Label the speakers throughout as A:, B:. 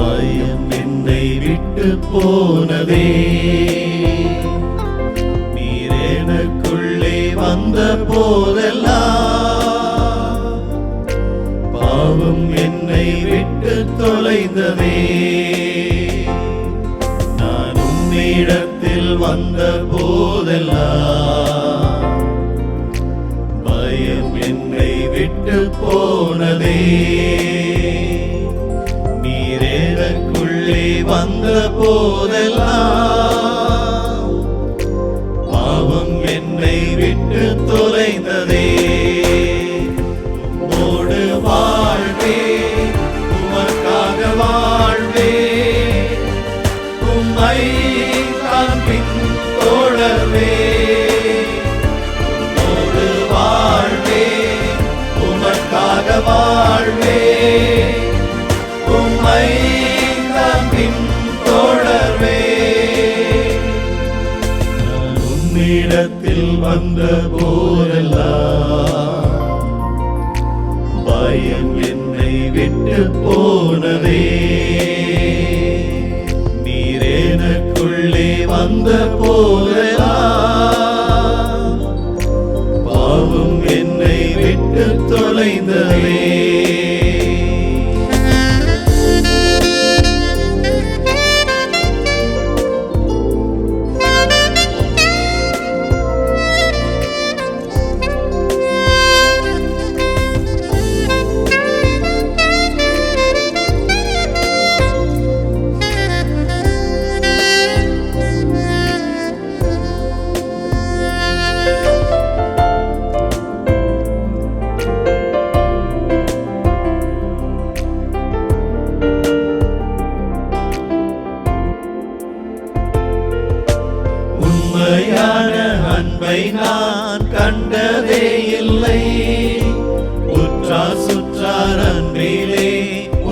A: பயம் என்னை விட்டு போனதே. நீர் எனக்குள்ளே வந்த போதெல்லாம் பாவம் என்னை விட்டு தொலைந்ததே. நான் உம்மிடத்தில் வந்த போதெல்லாம் பயம் என்னை விட்டு போனதே. வேதக்குள்ளே வந்த போதெல்லாம் பாவம் என்னை விட்டு தொலைந்ததே. வந்த போதெல்லாம் பயம் என்னை விட்டு போனதே. நீர் எனக்குள்ளே வந்த போதெல்லாம் உண்மையான அன்பை நான் கண்டதே இல்லை. உற்றா சுற்றார் அன்பிலே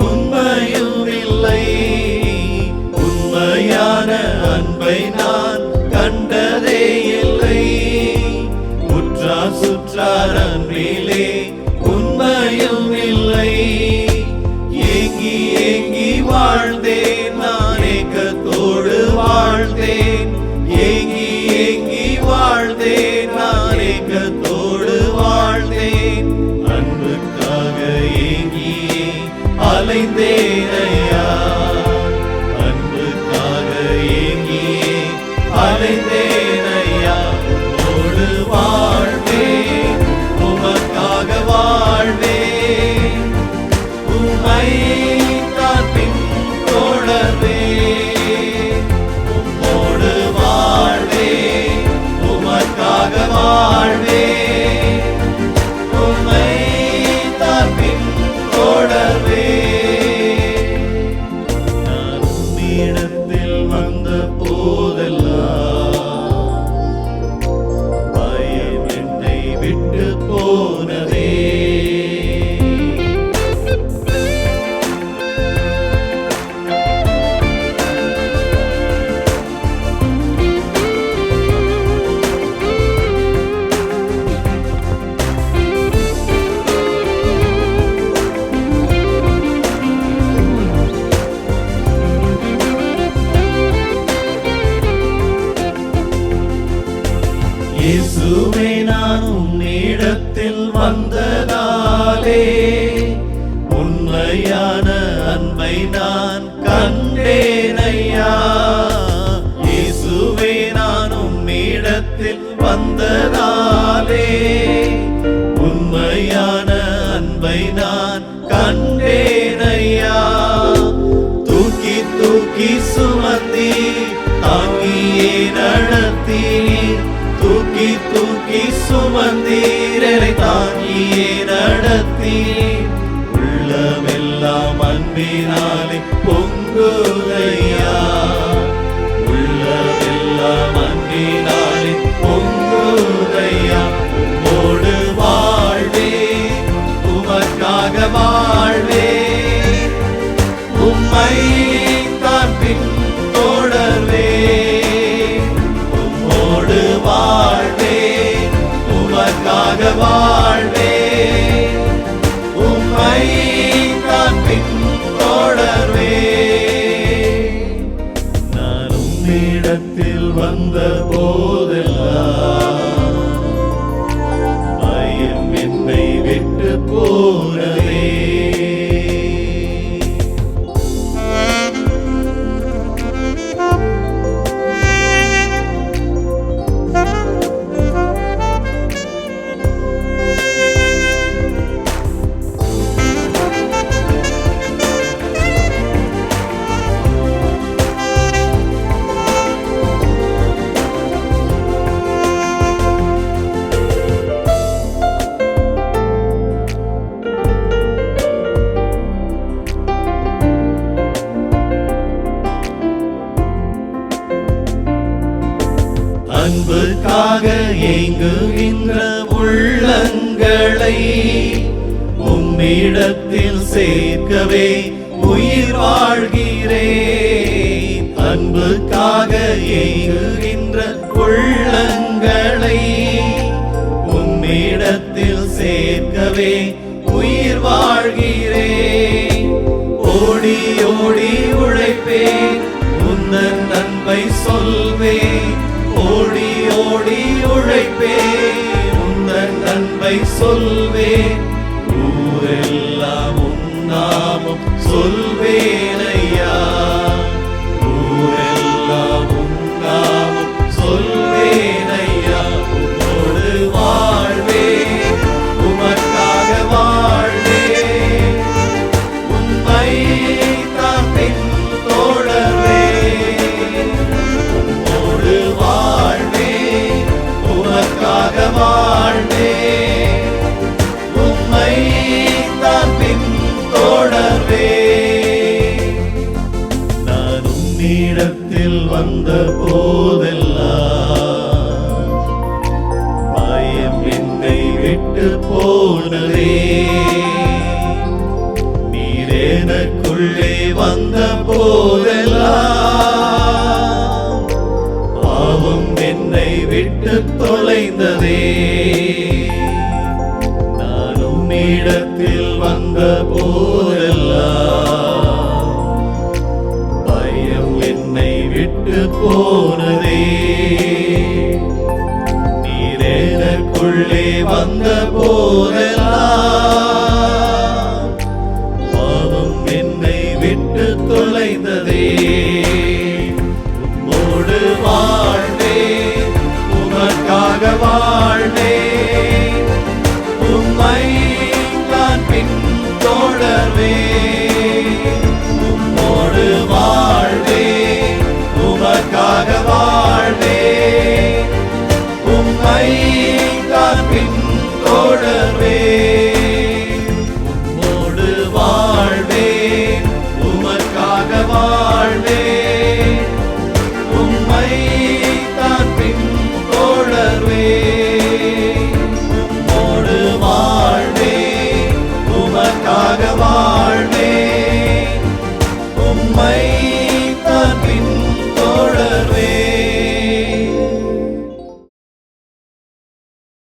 A: உண்மையும் இல்லை. உண்மையான அன்பை நான் கண்டதே இல்லை. உற்றா சுற்றார் அன்பிலே இயேசுவே நான் உன்னிடத்தில் வந்ததாலே உண்மையான அன்பை நான் கண்டேனையா இயேசுவே நான் உன்னிடத்தில் வந்ததாலே உண்மையான அன்பை சுமந்தீரனை தாங்கியே நடத்தி. உள்ளமெல்லாம் அன்பினாலே பொங்குதையா உள்ளமெல்லாம் அன்பினாலே பொங்குதையா உம்மோடு வாழ்வே உமக்காக வாழ்வே. உம்மை தான் பின் உலகத்தில் வந்த போதெல்லாம் பயம் என்னை விட்டு போன உம்மிடத்தில் சேர்க்கவே உயிர் வாழ்கிறேன். அன்புக்காக எய்கின்ற உள்ளங்களை உம்மிடத்தில் சேர்க்கவே உயிர் வாழ்கிறேன். ஓடி ஓடி உழைப்பேன் உந்தன் நன்மை சொல்வேன். ஓடி ஓடி உழைப்பேன் உந்தன் நன்மை சொல்வேன். சொல்வேனை விட்டு போனதே. நீர் எனக்குள்ளே வந்த போதெல்லாம் பாவம் என்னை விட்டு தொலைந்ததே. நானும் இடத்தில் வந்த போதெல்லாம் பயம் என்னை விட்டு போனதே. இதற்குள்ளே வந்த போதெல்லாம் பாவம் என்னை விட்டு தொலைந்ததே. உம்மோடு வாழ்ந்தே உமக்காக வாழ்வேன்